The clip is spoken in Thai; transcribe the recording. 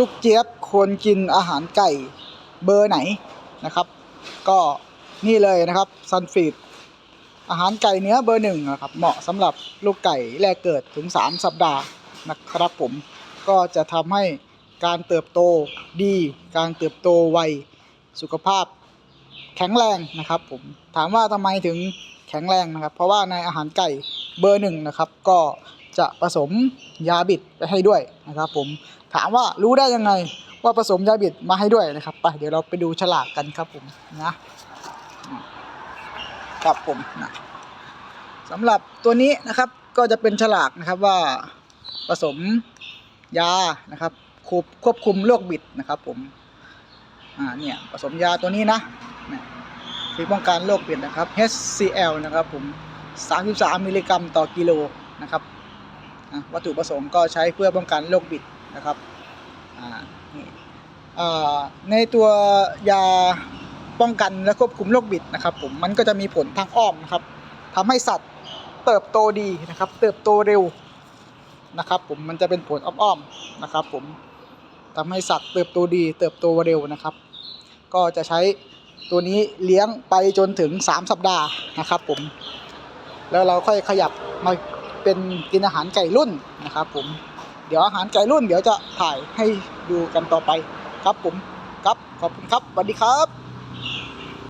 ลูกเจี๊ยบควรกินอาหารไก่เบอร์ไหนนะครับ ก็นี่เลยนะครับซันฟีดอาหารไก่เนื้อเบอร์หนึ่งนะครับเหมาะสำหรับลูกไก่แรกเกิดถึง 3 สัปดาห์นะครับผมก็จะทำให้การเติบโตดี การเติบโตไวสุขภาพแข็งแรงนะครับผมถามว่าทำไมถึงแข็งแรงนะครับ เพราะว่าในอาหารไก่เบอร์หนึ่งนะครับ ก็ จะผสมยาบิดไปให้ด้วยนะครับ ผมถามว่ารู้ได้ยังไงว่าผสมยาบิดมาให้ด้วยนะครับไปเดี๋ยวเราไปดูฉลากกันครับผมนะครับผมนะสำหรับตัวนี้นะครับก็จะเป็นฉลากนะครับว่าผสมยานะครับควบควบคุมโรคบิดนะครับ ผมอ่าเนี่ยผสมยาตัวนี้นะที่ป้องกันโรคบิดนะครับ HCl นะครับผม 33 มิลลิกรัมต่อกิโลนะครับ วัตถุประสงค์ก็ใช้เพื่อป้องกันโรคบิดนะครับในตัวยาป้องกันและควบคุมโรคบิดนะครับผมมันก็จะมีผลทางอ้อมนะครับทำให้สัตว์เติบโตดีนะครับ เติบโตเร็วนะครับ ผมมันจะเป็นผลอ้อมๆนะครับ ผมทำให้สัตว์เติบโตดี เติบโตเร็วนะครับ ก็จะใช้ตัวนี้เลี้ยงไปจนถึง 3 สัปดาห์นะครับ ผม แล้วเราค่อยขยับมา เป็นกินอาหารไก่รุ่นนะครับผมเดี๋ยวอาหารไก่รุ่นเดี๋ยวจะถ่ายให้ดูกันต่อไปครับผมครับขอบคุณครับสวัสดีครับ